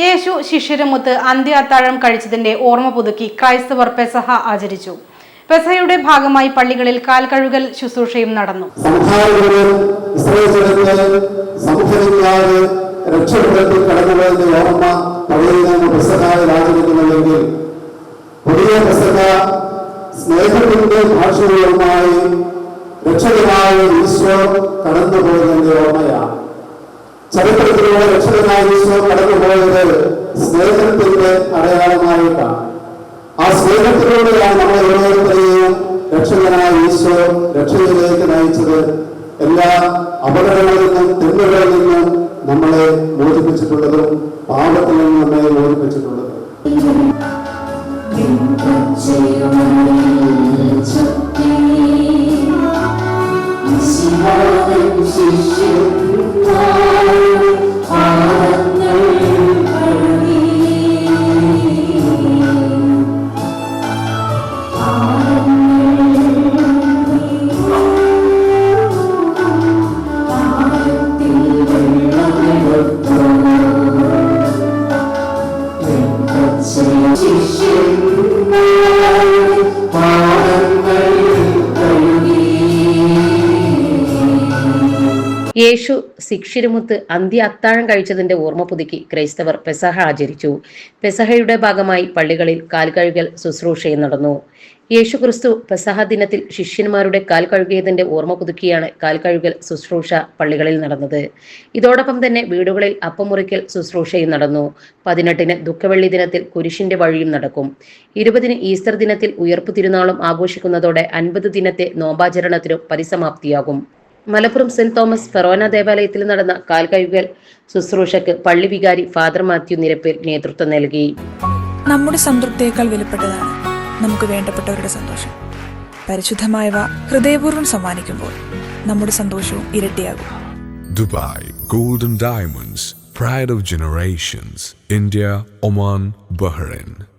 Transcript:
യേശു ശിഷ്യരുമൊത്ത് അന്ത്യ അത്താഴം കഴിച്ചതിന്റെ ഓർമ്മ പുതുക്കി ക്രൈസ്തവർ പെസഹ ആചരിച്ചു. പെസഹയുടെ ഭാഗമായി പള്ളികളിൽ കാൽ കഴുകൽ ശുശ്രൂഷയും നടന്നു. ഓർമ്മ പുതിയ സ്നേഹത്തിന്റെ ഭാഷകളുമായി രക്ഷകനായ ഈശോ കടന്നുപോയതിന്റെ ഓർമ്മയാണ്. ചരിത്രത്തിലൂടെ രക്ഷകനായ ഈശോ കടന്നുപോയത് സ്നേഹത്തിന്റെ അടയാളമായിട്ടാണ്. ആ സ്നേഹത്തിലൂടെയാണ് നമ്മളെ ഓരോരുത്തരെയും രക്ഷകനായ ഈശോ രക്ഷയിലേക്ക് നയിച്ചത്. എല്ലാ അപകടങ്ങളിൽ നിന്നും തിന്മകളിൽ നിന്നും നമ്മളെ മോചിപ്പിച്ചിട്ടുള്ളതും പാപത്തിൽ നിന്നും നമ്മളെ മോചിപ്പിച്ചിട്ടുള്ളതും. Jesus. യേശു ശിക്ഷിരുമുത്ത് അന്ത്യ അത്താഴം കഴിച്ചതിന്റെ ഓർമ്മ പുതുക്കി ക്രൈസ്തവർ പെസഹ ആചരിച്ചു. പെസഹയുടെ ഭാഗമായി പള്ളികളിൽ കാൽ കാൽകഴുകൽ ശുശ്രൂഷയും നടന്നു. യേശു ക്രിസ്തു പെസഹ ദിനത്തിൽ ശിഷ്യന്മാരുടെ കാൽ കഴുകിയതിന്റെ ഓർമ്മ പുതുക്കിയാണ് കാൽ കാൽകഴുകൽ ശുശ്രൂഷ പള്ളികളിൽ നടന്നത്. ഇതോടൊപ്പം തന്നെ വീടുകളിൽ അപ്പമുറിക്കൽ ശുശ്രൂഷയും നടന്നു. പതിനെട്ടിന് ദുഃഖവെള്ളി ദിനത്തിൽ കുരിശിന്റെ വഴിയും നടക്കും. ഇരുപതിന് ഈസ്റ്റർ ദിനത്തിൽ ഉയർപ്പ് തിരുനാളും ആഘോഷിക്കുന്നതോടെ അൻപത് ദിനത്തെ നോമ്പാചരണത്തിനും പരിസമാപ്തിയാകും. മലപ്പുറം സെന്റ് തോമസ് ഫെറോന ദേവാലയത്തിൽ നടന്ന കാൽകഴുകൽ ശുശ്രൂഷക്ക് പള്ളി വികാരി ഫാദർ മാത്യു നിരപ്പിൽ നേതൃത്വം നൽകി. നമ്മുടെ സംതൃപ്തിയേക്കാൾ വിലപ്പെട്ടതാണ് നമുക്ക് വേണ്ടപ്പെട്ടവരുടെ സന്തോഷം. പരിശുദ്ധമായവ ഹൃദയപൂർവം സമ്മാനിക്കുമ്പോൾ നമ്മുടെ സന്തോഷവും ഇരട്ടിയാകും. Dubai golden diamonds pride of generations India Oman Bahrain.